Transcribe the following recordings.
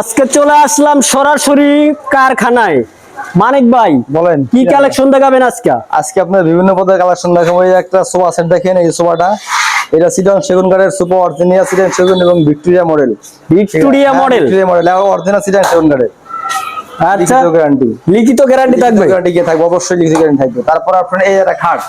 আজকে চলে আসলাম সরাসরি কারখানায়। মানিক ভাই বলেন কি কালেকশন দেখাবেন আজকে? আজকে আপনার বিভিন্ন পদের কালেকশন দেখাবো। এই একটা সোফা সেট দেখেন এই সোফাটা। এটা সিডন সেগুন কাঠের সুপার অরিজিনাল সিডন সেগুন এবং Victoria model. Victoria model? Victoria model. Original সিডন সেগুন কাঠের আচ্ছা লিখিত গ্যারান্টি লিখিত গ্যারান্টি থাকবে? গ্যারান্টি গিয়ে থাকবে অবশ্যই লিখিত গ্যারান্টি থাকবে। তারপর আপনার এই একটা খাট।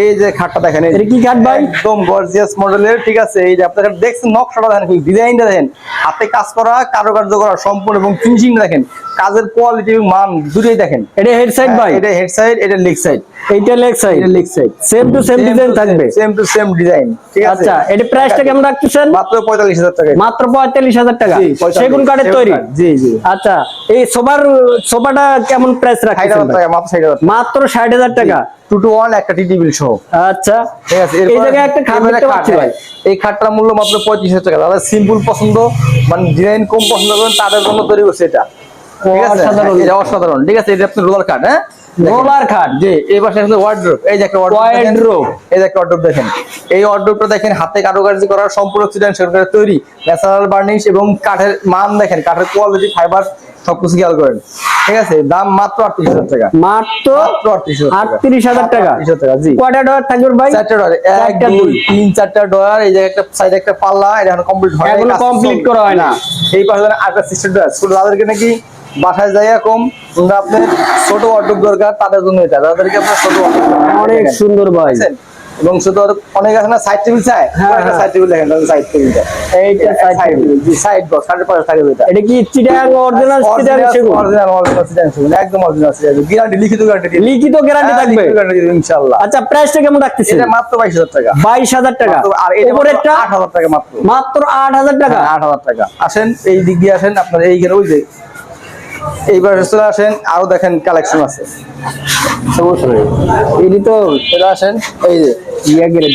এই যে খাটটা দেখেন এটা কি খাট ভাই? একদম গর্জিয়াস মডেলের ঠিক আছে? এই যে আপনারা দেখছেন নকশাটা দেখেন ডিজাইনটা দেখেন? হাতে কাজ করা কারুকার্য করা সম্পূর্ণ এবং ফিনিশিং দেখেন। কাজের কোয়ালিটি এবং মান দুটোই দেখেন। এটা হেড সাইড ভাই? এটা হেড সাইড এটা লেগ সাইড এইটা লেগ সাইড এটা leg side same to same design থাকবে। সেম টু সেম ডিজাইন ঠিক আছে? আচ্ছা এটা প্রাইসটা কেমন রাখতেছেন? মাত্র পঁয়তাল্লিশ হাজার টাকা। মাত্র পঁয়তাল্লিশ হাজার টাকা। জি, 45 সেগুন কাঠের তৈরি? জি, জি। আচ্ছা এই সোফার সোফাটা কেমন প্রাইস রাখতেছেন মাত্র ষাট হাজার মাত্র ষাট হাজার টাকা। টু টু ওয়ান একটা টি টেবিল সহ। আচ্ছা ঠিক আছে এই জায়গায় একটা খাট দেখতে পাচ্ছি ভাই। হ্যাঁ। এই খাটটার মূল্য মাত্র পঁয়ত্রিশ হাজার টাকা। যারা সিম্পল পছন্দ মানে ডিজাইন কম পছন্দ করেন তাদের জন্য তৈরি করছে এটা। ঠিক আছে? অসাধারণ। এটা অসাধারণ। ঠিক আছে এটা আপনার রোলার কাট হ্যাঁ? রোলার খাট। জি এই পাশে আছে ওয়ার্ড্রোপ এই যে একটা ওয়ার্ড্রোপ এই যে একটা ওয়ার্ড্রোপ দেখেন। এই ওয়ার্ড্রোপটা দেখেন হাতে কারুকার্য করার সম্পূর্ণ সরকারের তৈরি। ন্যাচারাল বার্নিশ এবং কাঠের মান দেখেন কাঠের কোয়ালিটি ফাইবার সবকিছু খেয়াল করেন। ঠিক আছে দাম মাত্র আটত্রিশ হাজার টাকা। মাত্র আটত্রিশ হাজার টাকা। জি। কয়টা ডলার থাকবে ভাই? চারটা ডলার এক দুই। তিন চারটা ডলার। এই জায়গায় একটা সাইডে একটা পাল্লা এটা এখন কমপ্লিট হয় চলছে। করা হয় না। এই পাশে আরেকটা সিস্টেম ডলার তাদেরকে নাকি বাসায় জায়গা কম আপনার ছোট ওয়ার্ডরোব দরকার তাদের জন্য এটা তাদেরকে আপনার ছোট অনেক সুন্দর ভাই। এবং শুধু অনেক আছে না সাইড টেবিল চায় হ্যাঁ, হ্যাঁ। সাইড টেবিল দেখেন সাইড এইটা সাইড টেবিল জি সাইড বক্স সাইডের পাশে থাকে এটা। এটা কি চিটাং অরিজিনাল চিটাং সেগুন? অরিজিনাল অরিজিনাল সিস্টেম সেগুন একদম অরিজিনাল সিস্টেম গ্যারান্টি লিখিত গ্যারান্টি লিখিত গ্যারান্টি থাকবে। ইনশাআল্লাহ। আচ্ছা প্রাইসটা কেমন রাখতেছেন এটা মাত্র বাইশ হাজার টাকা। বাইশ হাজার টাকা। আর এটা উপরেরটা আট হাজার টাকা মাত্র। মাত্র আট হাজার টাকা। হ্যাঁ, আট হাজার টাকা। আসেন এই দিক দিয়ে আসেন আপনার এইখানে ওই যে এইবার চলে আসেন আরও দেখেন কালেকশন আছে। এটি তো চলে আসেন এই যে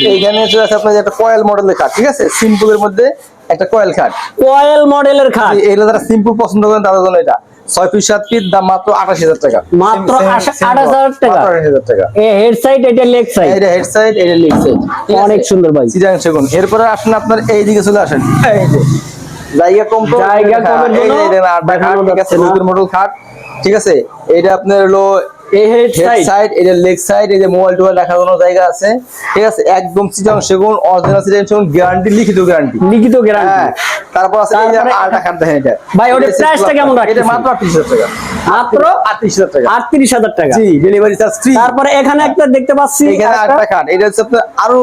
এইখানে চলে আসে আপনার একটা কয়েল মডেলের খাট ঠিক আছে? সিম্পল মধ্যে একটা কয়েল খাট। কয়েল মডেলের খাট। এগুলো যারা সিম্পল পছন্দ করেন তাদের জন্য এটা। ছয় পিস সাত পিস দাম মাত্র আঠাশ হাজার টাকা। মাত্র Same- same- আশা- same আঠাশ হাজার টাকা? আঠাশ হাজার টাকা। হেড সাইড এটা লেগ সাইড এটা হেড সাইড এটা লেগ সাইড অনেক সুন্দর ভাই। সেগুন। এরপরে আসেন আপনার এই দিকে চলে আসেন। এই যে জায়গা কম জায়গা কমের জন্য এটা আটটা খাট দেখানো ঠিক আছে যাচ্ছে না। নতুন মডেল খাট ঠিক আছে? এটা আপনার হলো এই হেড হেড সাইড সাইড এটা লেগ সাইড এই যে মোবাইল টোবাইল রাখার জন্য জায়গা আছে? ঠিক আছে? একদম সিজন সেগুন অরিজিনাল সিজন সেগুন গ্যারান্টি লিখিত গ্যারান্টি লিখিত গ্যারান্টি তারপর আছে এই যে তারপরে- খাট দেখেন এটা। ভাই, ওটার এটা price টা এটা মাত্র আটত্রিশ হাজার টাকা। মাত্র টাকা। আটত্রিশ হাজার টাকা। জি ডেলিভারি চার্জ ফ্রি তারপরে এখানে একটা দেখতে পাচ্ছি এখানে খাট। এটা হচ্ছে আপনার আরও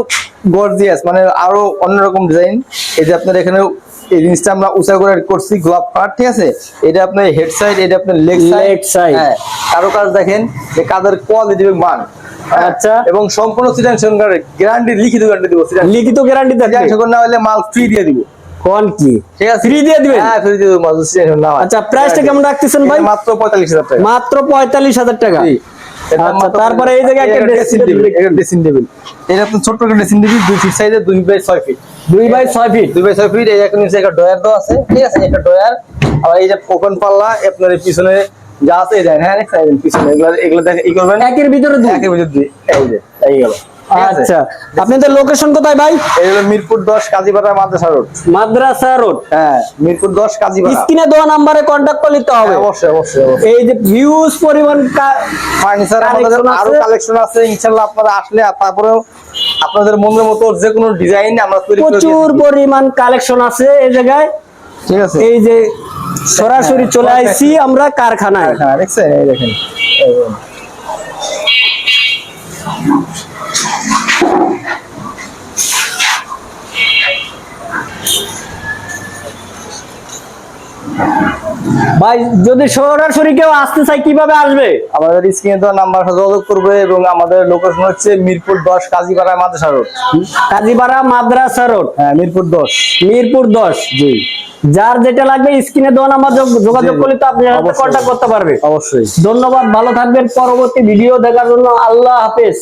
গর্জিয়াস মানে আরও অন্যরকম ডিজাইন এই যে আপনার এখানে এই জিনিসটা আমরা উঁচা করে করছি গোলাপ কাঠ ঠিক আছে? এটা আপনার হেড সাইড এটা আপনার লেগ সাইড। হ্যাঁ কারও কাজ দেখেন যে কাদের কোয়ালিটি এবং মান। হ্যাঁ, আচ্ছা। এবং সম্পূর্ণ সহকারে গ্যারান্টি লিখিত গ্যারান্টি দিব লিখিত গ্যারান্টি না হলে মাল ফ্রি দিয়ে দিব। কোন কি? ঠিক আছে? ফ্রি দিয়ে দিবেন? হ্যাঁ ফ্রি দিয়ে দিব মাল সিজন না আচ্ছা প্রাইসটা কেমন রাখতেছেন ভাই? মাত্র পঁয়তাল্লিশ হাজার টাকা। মাত্র পঁয়তাল্লিশ হাজার টাকা। জি। এটা আচ্ছা, তারপরে এই জায়গায় একটা ড্রেসিং টেবিল এটা ড্রেসিং টেবিল এটা আপনার ছোট্ট একটা ড্রেসিং টেবিল দুই ফিট সাইজে দুই বাই ছয় ফিট দুই বাই ছয় ফিট দুই বাই ছয় ফিট এই একটা নিচে একটা ডয়ার দেওয়া আছে ঠিক আছে? একটা ডয়ার আবার এই যে ওপেন পাল্লা আপনার পিছনে যা আছে এই হ্যাঁ পিছনে এগুলো এগুলো দেখে ই করবেন? একের ভিতরে দুই। একের ভিতর দুই। এই যে এই গেল। আচ্ছা আপনাদের লোকেশন কোথায় ভাই? এই হলো মিরপুর দশ কাজীপাড়া মাদ্রাসা রোড মাদ্রাসা রোড হ্যাঁ মিরপুর দশ কাজীপাড়া। স্ক্রিনে দেওয়া নাম্বারে কন্ট্যাক্ট করে নিতে হবে। হ্যাঁ, অবশ্যই অবশ্যই এই যে ভিউজ পরিমাণ ফার্নিচার আমাদের আরও কালেকশন আছে ইনশাআল্লাহ আপনারা আসলে তারপরেও আপনাদের মনের মতো যে কোনো ডিজাইন আমরা তৈরি প্রচুর পরিমাণ কালেকশন আছে এই জায়গায়। ঠিক আছে। এই যে সরাসরি চলে আইছি আমরা কারখানায়। দেখেন দেখছেন? এই দেখেন। ভাই যদি সরাসরি কেউ আসতে চাই কীভাবে আসবে? আমাদের স্ক্রিনে দেওয়া নাম্বার যোগাযোগ করবে এবং আমাদের লোকেশন হচ্ছে মিরপুর দশ কাজীপাড়া মাদ্রাসা রোড। কাজীপাড়া মাদ্রাসা রোড? হ্যাঁ মিরপুর দশ। মিরপুর দশ? জি। যার যেটা লাগবে স্ক্রিনে দেওয়া নাম্বার যোগাযোগ। করলে তো আপনি। কন্ট্যাক্ট করতে পারবে। অবশ্যই। ধন্যবাদ ভালো থাকবেন। পরবর্তী ভিডিও দেখার জন্য আল্লাহ হাফেজ।